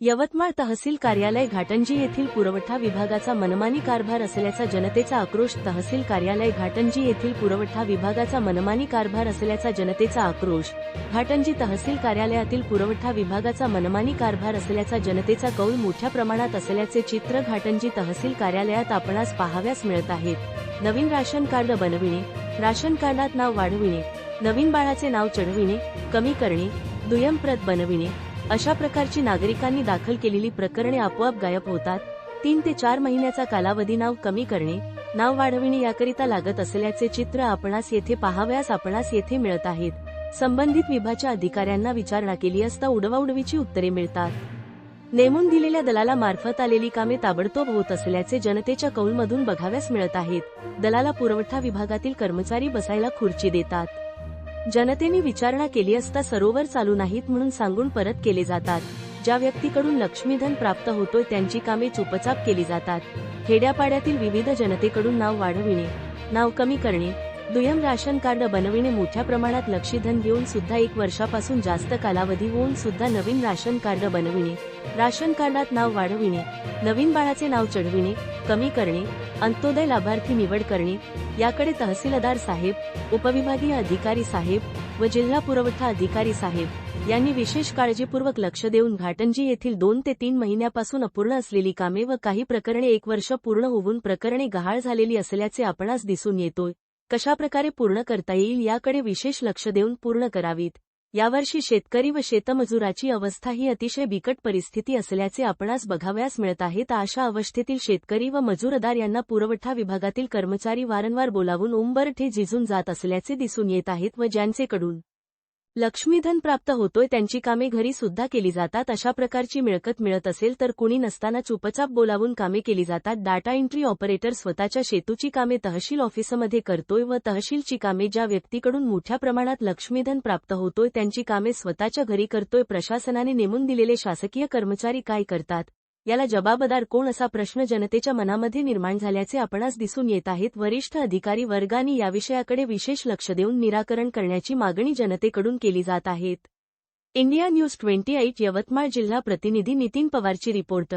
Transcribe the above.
यवतमाळ तहसील कार्यालय घाटंजी येथील पुरवठा विभागाचा मनमानी कारभार असल्याचा जनतेचा आक्रोश तहसील कार्यालय घाटंजी येथील पुरवठा विभागाचा मनमानी कारभार असल्याचा जनतेचा आक्रोश घाटंजी तहसील कार्यालयातील पुरवठा विभागाचा मनमानी कारभार असल्याचा जनतेचा कौल मोठ्या प्रमाणात असल्याचे चित्र घाटंजी तहसील कार्यालयात आपणास पाहाव्यास मिळत आहेत. नवीन राशन कार्ड बनविणे राशन कार्डात नाव वाढविणे नवीन बाळाचे नाव चढविणे कमी करणे दुय्यम प्रत बनविणे अशा प्रकारची नागरिकांनी दाखल केलेली प्रकरणे आपोआप गायब होतात. तीन ते चार महिन्याचा कालावधी नाव कमी करणे नाव वाढविणे याकरिता लागत असल्याचे चित्र आपणास येथे पाहाव्यास आपणास येथे मिळत आहेत. संबंधित विभागाच्या अधिकाऱ्यांना विचारणा केली असता उडवाउडवीची उत्तरे मिळतात. नेमून दिलेल्या दलाला मार्फत आलेली कामे ताबडतोब होत असल्याचे जनतेच्या कौलमधून बघाव्यास मिळत आहेत. दलाला पुरवठा विभागातील कर्मचारी बसायला खुर्ची देतात. जनतेने विचारणा केली असता सरोवर चालू नाहीत म्हणून सांगून परत केले जातात. ज्या व्यक्तीकडून लक्ष्मीधन प्राप्त होतोय त्यांची कामे चुपचाप केली जातात. खेड्यापाड्यातील विविध जनतेकडून नाव वाढविणे नाव कमी करणे दुय्यम राशन कार्ड बनविणे मोठ्या प्रमाणात लक्षीधन घेऊन सुद्धा एक वर्षापासून जास्त कालावधी होऊन सुद्धा नवीन राशन कार्ड बनविणे. राशन कार्डात नाव वाढविणे नवीन बाळाचे नाव चढविणे कमी करणे अंत्योदय लाभार्थी निवड करणे याकडे तहसीलदार साहेब उपविभागीय अधिकारी साहेब व जिल्हा पुरवठा अधिकारी साहेब यांनी विशेष काळजीपूर्वक लक्ष देऊन घाटंजी येथील दोन ते तीन महिन्यापासून अपूर्ण असलेली कामे व काही प्रकरणे एक वर्ष पूर्ण होऊन प्रकरणे गहाळ झालेली असल्याचे आपणास दिसून येतोय. कशाप्रकारे पूर्ण करता येईल याकडे विशेष लक्ष देऊन पूर्ण करावीत. यावर्षी शेतकरी व शेतमजुराची अवस्था ही अतिशय बिकट परिस्थिती असल्याचे आपणास बघाव्यास मिळत आहे. तर अशा अवस्थेतील शेतकरी व मजुरदार यांना पुरवठा विभागातील कर्मचारी वारंवार बोलावून उंबरठे झिजून जात असल्याचे दिसून येत आहेत व ज्यांचेकडून लक्ष्मीधन प्राप्त होतोय त्यांची कामे घरी सुद्धा केली जातात अशा प्रकारची मिळकत मिळत असेल तर कुणी नसताना चुपचाप बोलावून कामे केली जातात. डाटा एंट्री ऑपरेटर स्वतःच्या शेतूची कामे तहसील ऑफिसमध्ये करतोय व तहसीलची कामे ज्या व्यक्तीकडून मोठ्या प्रमाणात लक्ष्मीधन प्राप्त होतोय त्यांची कामे स्वतःच्या घरी करतोय. प्रशासनाने नेमून दिलेले शासकीय कर्मचारी काय करतात? याला जबाबदार कोण असा प्रश्न जनतेच्या मनामध्ये निर्माण झाल्याचे आपणास दिसून येत आहेत. वरिष्ठ अधिकारी वर्गाने या विषयाकडे विशेष लक्ष देऊन निराकरण करण्याची मागणी जनतेकडून केली जात आहेत India news twenty eight Yavatmal जिल्हा प्रतिनिधी नितीन पवारची रिपोर्ट